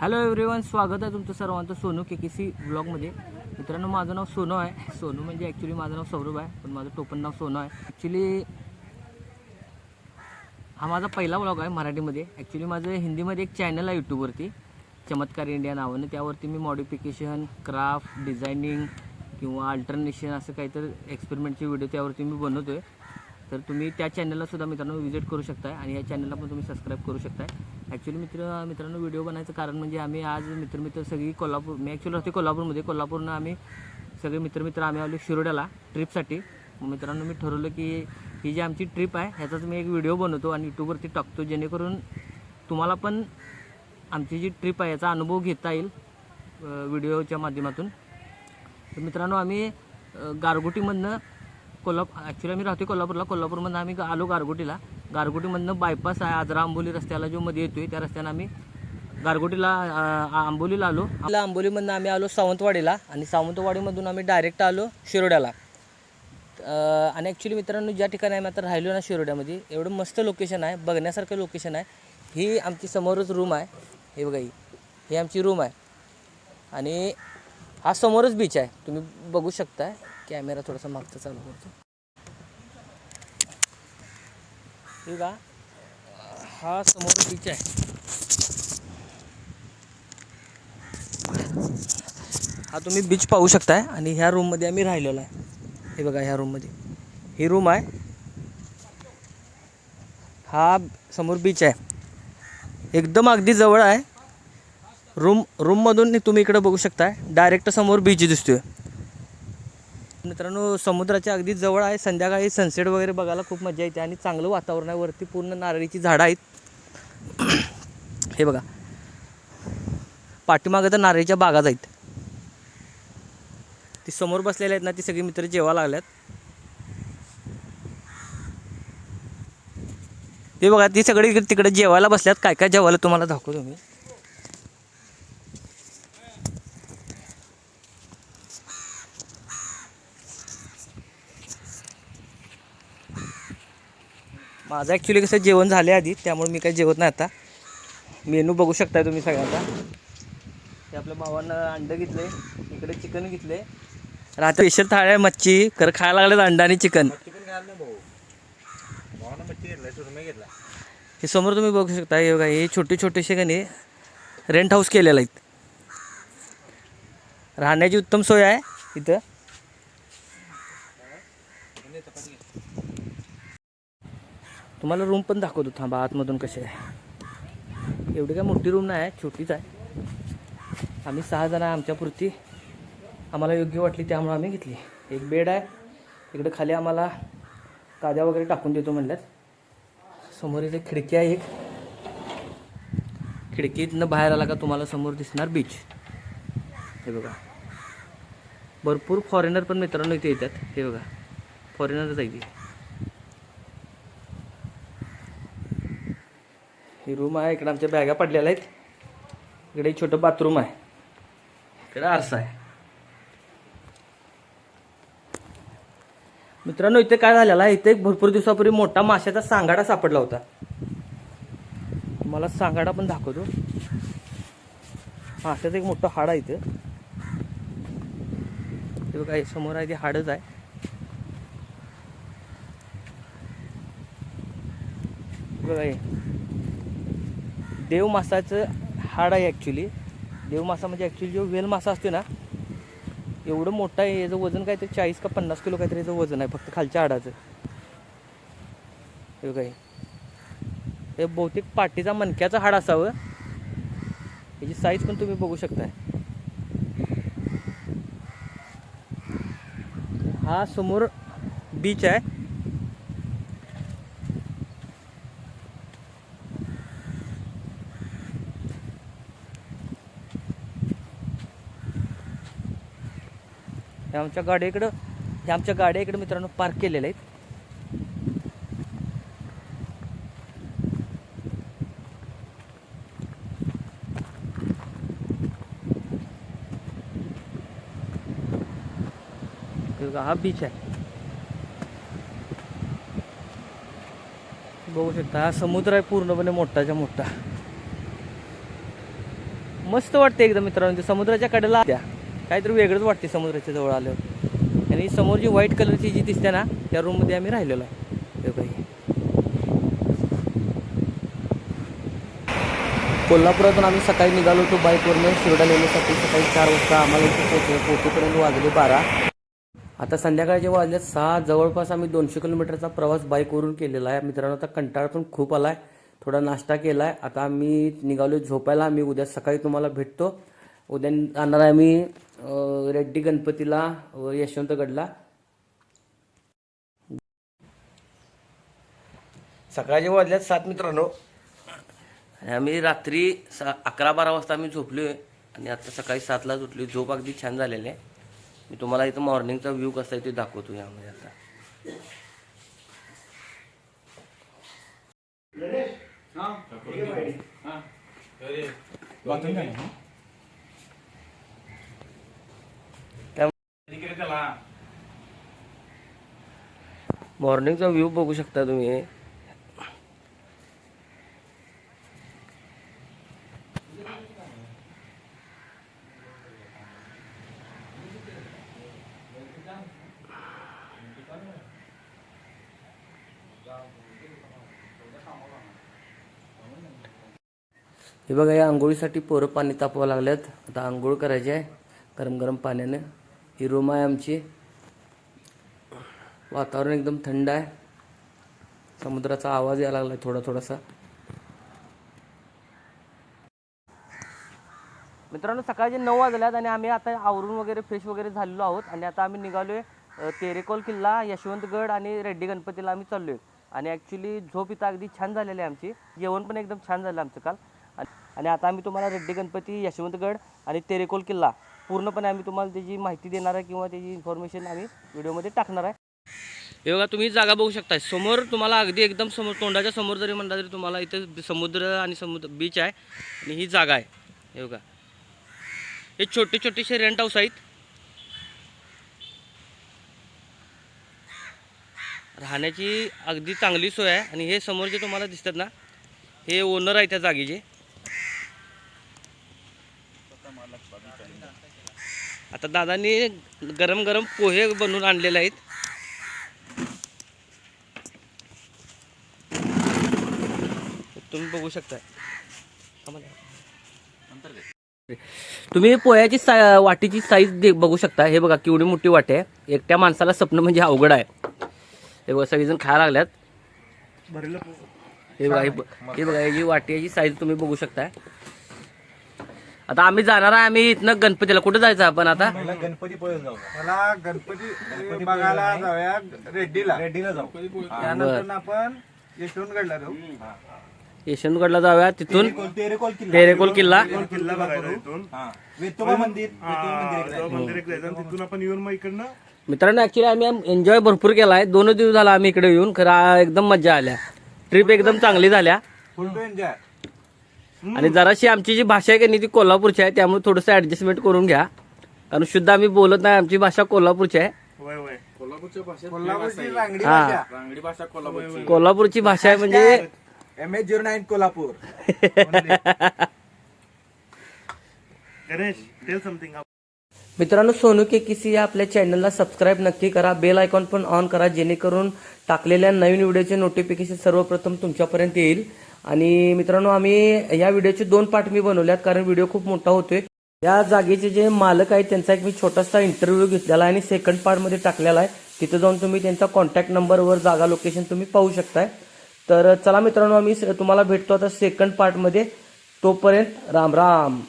Hello everyone स्वागत आहे तुमचं सर्वांचं सोनू के के सी ब्लॉगमध्ये मित्रांनो माझं नाव सोनू आहे. सोनू म्हणजे ॲक्च्युली माझं नाव सौरभ आहे पण माझं टोपण नाव सोनू आहे. ॲक्च्युली हा माझा पहिला ब्लॉग आहे मराठीमध्ये. ॲक्च्युली माझं हिंदीमध्ये एक चॅनल आहे यूट्यूबवरती चमत्कार इंडिया नावानं. त्यावरती मी मॉडिफिकेशन क्राफ्ट डिझायनिंग किंवा अल्टरनेशन असं काहीतरी एक्सपेरिमेंटचे व्हिडिओ त्यावरती मी बनवतो आहे तर तुम्ही त्या चॅनलला सुद्धा मित्रांनो व्हिजिट करू शकताय आणि या चॅनलला पण तुम्ही सबस्क्राईब करू शकताय. ॲक्च्युली मित्र मित्रांनो व्हिडिओ बनायचं कारण म्हणजे आम्ही आज मित्र मित्र सगळी कोल्हापूर मी ॲक्च्युली राहते कोल्हापूरमध्ये. कोल्हापूरनं आम्ही सगळे मित्रमित्र आम्ही आलो शिरोड्याला ट्रिपसाठी मित्रांनो मी ठरवलं की ही जी आमची ट्रिप आहे ह्याचाच मी एक व्हिडिओ बनवतो आणि यूट्यूबवरती टाकतो जेणेकरून तुम्हाला पण आमची जी ट्रिप आहे याचा अनुभव घेता येईल व्हिडिओच्या माध्यमातून. तर मित्रांनो आम्ही गारगोटीमधनं कोल्हापूर ॲक्च्युली आम्ही राहतो कोल्हापूरला. कोल्हापूरमधनं आम्ही आलो गारगोटीला. गारगोटीमधनं बायपास आहे. आजरा आंबोली रस्त्याला जो मध्ये येतोय त्या रस्त्यानं आम्ही गारगोटीला आंबोलीला आलो. आपल्या आंबोलीमधनं आम्ही आलो सावंतवाडीला आणि सावंतवाडीमधून आम्ही डायरेक्ट आलो शिरोड्याला. आणि ॲक्च्युली मित्रांनो ज्या ठिकाणी आम्ही आता राहिलो ना शिरोड्यामध्ये एवढं मस्त लोकेशन आहे बघण्यासारखं लोकेशन आहे. ही आमची समोरच रूम आहे. हे बघा ही. ही आमची रूम आहे. आणि हा समोरच बीच आहे. तुम्ही बघू शकता कॅमेरा थोडासा मागचा चालू करतो. हे का हा समोर बीच आहे. हा तुम्ही बीच पाहू शकताय आणि ह्या रूममध्ये आम्ही राहिलेलो आहे. हे बघा ह्या रूममध्ये ही रूम आहे. हा समोर बीच आहे. एकदम अगदी जवळ आहे. रूम रूममधून तुम्ही इकडे बघू शकताय. डायरेक्ट समोर बीच दिसतोय. मित्रांनो समुद्राच्या अगदी जवळ आहे. संध्याकाळी सनसेट वगैरे बघायला खूप मजा येते आणि चांगलं वातावरण आहे वरती पूर्ण नारळीची झाडं आहेत. हे बघा. पाठीमागं तर नारळीच्या बागाच आहेत. ती समोर बसलेले आहेत ना ती सगळी मित्र जेवा लागल्यात. ते बघा ती सगळी इकडे- तिकडे जेवायला बसल्यात. काय काय जेवायला तुम्हाला दाखवतो मी. माझं ॲक्च्युली कसं जेवण झाले आधी त्यामुळे मी काही जेवत नाही आता. मेनू बघू शकताय तुम्ही सगळ्यांचा. ते आपल्या भावानं अंडं घेतले इकडे चिकन घेतले रात्री स्पेशल थाळ्या मच्छी खरं खायला लागलेत अंडा आणि चिकन हे समोर तुम्ही बघू शकता हे बघा हे छोटे छोटेसे का नाही रेंट हाऊस केलेले आहेत. राहण्याची उत्तम सोय आहे इथं. तुम्हाला रूम पण दाखवतो. थांबा आतमधून कसे आहे? एवढी काय मोठी रूम नाही आहे छोटीच आहे. आम्ही सहा जण आहे आमच्यापुरती आम्हाला योग्य वाटली त्यामुळे आम्ही घेतली. एक बेड आहे. इकडे खाली आम्हाला काद्या वगैरे टाकून देतो म्हणल्यात. समोर इथे खिडकी आहे एक. खिडकीतनं बाहेर आला का तुम्हाला समोर दिसणार बीच हे बघा. भरपूर फॉरेनर पण मित्रांनो इथे येतात. हे बघा. फॉरेनरच आहे की ही रूम आहे. इकडे आमच्या बॅगा पडलेल्या आहेत. इकडे एक छोटं बाथरूम आहे. इकडे आरसा आहे. मित्रांनो इथे काय झालेलं आहे? इथे एक भरपूर दिवसापूर्वी मोठा माशाचा सांगाडा सापडला होता. मला सांगाडा पण दाखवतो. माशाचं एक मोठं हाड आहे इथं. हे बघा समोर आहे ते हाडच आहे. बघा देवमासाचं देव मासाचं हाड आहे ॲक्च्युली देव मासा म्हणजे ॲक्च्युली जो वेल मासा असतो ना एवढं मोठं आहे याचं वजन काहीतरी चाळीस का पन्नास किलो काहीतरी याचं वजन आहे फक्त खालच्या हाडाचं. हे काही हे. बहुतेक पाठीचा मणक्याचं हाड असावं. याची साईज पण तुम्ही बघू शकताय. हा समोर बीच आहे. हे आमच्या गाड्या इकडं हे आमच्या गाड्या इकडं मित्रांनो पार्क केलेल्या आहेत. हा बीच आहे. बघू शकता हा समुद्र आहे पूर्णपणे मोठाच्या मोठा. मस्त वाटते एकदम मित्रांनो ते समुद्राच्या कडेला द्या काहीतरी वेगळंच वाटते समुद्राच्या जवळ आल्यावर. आणि समोर जी व्हाईट कलरची जी दिसते ना त्या रूममध्ये आम्ही राहिलेलो आहे. काही कोल्हापुरातून आम्ही सकाळी निघालो होतो बाईकवरनं शिरडा लेण्यासाठी सकाळी चार वाजता आम्हाला इथे पोहोचलो. पोहोचेपर्यंत वाजले बारा. आता संध्याकाळचे वाजल्या सहा जवळपास आम्ही दोनशे किलोमीटरचा प्रवास बाईकवरून केलेला आहे. मित्रांनो आता कंटाळा पण खूप आला आहे थोडा नाश्ता केला आहे आता आम्ही निघालो झोपायला. आम्ही उद्या सकाळी तुम्हाला भेटतो. उद्या जाणार आहे आम्ही अं, रेड्डी गणपतीला यशवंतगडला सकाळचे वाजल्यात सात मित्रांनो. आणि आम्ही रात्री सा अकरा बारा वाजता आम्ही झोपलो आहे आणि आता सकाळी सातलाच उठलो झोप अगदी छान झालेली आहे. मी तुम्हाला इथं मॉर्निंगचा व्ह्यू कसा आहे ते दाखवतो यामध्ये आता. मॉर्निंगचा व्ह्यू बघू शकता तुम्ही. हे बघा या आंघोळीसाठी पोरं पाणी तापवा लागल्यात. आता आंघोळ करायची आहे गरम गरम पाण्यानं. ही रूम आहे आमची. वातावरण एकदम थंड आहे. समुद्राचा आवाज यायला लागला थोडा थोडासा. मित्रांनो सकाळचे नऊ वाजल्यात आणि आम्ही आता आवरून वगैरे फ्रेश वगैरे झालेलो आहोत आणि आता आम्ही निघालोय आहे तेरेकोल किल्ला यशवंतगड आणि रेड्डी गणपतीला आम्ही चाललोय. आणि ॲक्च्युली झोप इथं अगदी छान झालेली आहे आमची. जेवण पण एकदम छान झालं आमचं काल. आणि- आता आम्ही तुम्हाला रेड्डी गणपती यशवंतगड आणि तेरेकोल किल्ला पूर्णपणे आम्ही तुम्हाला त्याची माहिती देणार आहे किंवा त्याची इन्फॉर्मेशन आम्ही व्हिडिओमध्ये टाकणार आहे. हे बघा तुम्ही जागा बघू शकता समोर तुम्हाला अगदी एकदम समोर तोंडाच्या समोर जरी म्हणता तरी तुम्हाला इथं समुद्र आणि समुद्र बीच आहे आणि ही जागा आहे. हे बघा. हे छोटे छोटेसे रेंट हाऊस आहेत. राहण्याची अगदी चांगली सोय आहे. आणि हे समोर जे तुम्हाला दिसतात ना हे ओनर आहे त्या जागेचे. आता दादांनी गरम गरम पोहे बनवून आणलेले आहेत. तुम्ही बघू शकता तुम्ही पोह्याची सा वाटीची साईज बघू शकता. हे बघा केवढी मोठी वाटी आहे. एकट्या माणसाला स्वप्न म्हणजे अवघड आहे. हे बघा सगळेजण खायला लागल्यात. हे बघा हे हे बघा याची वाटीची साईज तुम्ही बघू शकता आता आम्ही जाणार आहे आम्ही इथनं गणपतीला. कुठे जायचं आपण आता? मला गणपती जाऊ. मला गणपती बघायला जाऊया रेड्डीला. रेड्डीला जाऊ. त्यानंतर आपण यशवंतगडला जाऊ. यशवंतगडला जाऊया तिथून. तेरेकोल- किल्ला. तेरेकोल किल्ला. किल्ला बघायला इथून हा. वेतोबा मंदिर. वेतोबा मंदिर एक आहे. मंदिर एक जायचं आणि तिथून आपण येऊन मग इकडनं मित्रांनो ऍक्च्युली आम्ही एन्जॉय भरपूर केला आहे दोन दिवस झाला आम्ही इकडे येऊन. खरं एकदम मजा आल्या. ट्रिप एकदम चांगली झाल्या. फुल टू एन्जॉय आणि जराशी आमची जी भाषा आहे की नाही ती कोल्हापूरची आहे त्यामुळे थोडंसं ऍडजस्टमेंट करून घ्या. कारण शुद्ध आम्ही बोलत नाही आमची भाषा कोल्हापूरची आहे. कोल्हापूरची रांगडी हा. भाषा. कोल्हापूरची. भाषा आहे म्हणजे M H zero nine Kolhapur. Ganesh tell something मित्रांनो सोनू के किसी या आपल्या चॅनलला सबस्क्राईब नक्की करा. बेल आयकॉन पण ऑन करा जेणेकरून टाकलेल्या नवीन व्हिडिओचे नोटिफिकेशन सर्वप्रथम तुमच्यापर्यंत येईल. आणि मित्रांनो आम्ही या व्हिडिओचे दोन पार्ट मी बनवल्यात कारण व्हिडिओ खूप मोठा होतोय. या जागेचे जे मालक आहेत त्यांचा एक मी छोटासा इंटरव्ह्यू घेतलेला आहे आणि सेकंड पार्टमध्ये टाकलेला आहे. तिथं जाऊन तुम्ही त्यांचा कॉन्टॅक्ट नंबरवर जागा लोकेशन तुम्ही पाहू शकताय. तर चला मित्रांनो आम्ही स- तुम्हाला भेटतो आता सेकंड पार्टमध्ये तोपर्यंत राम राम.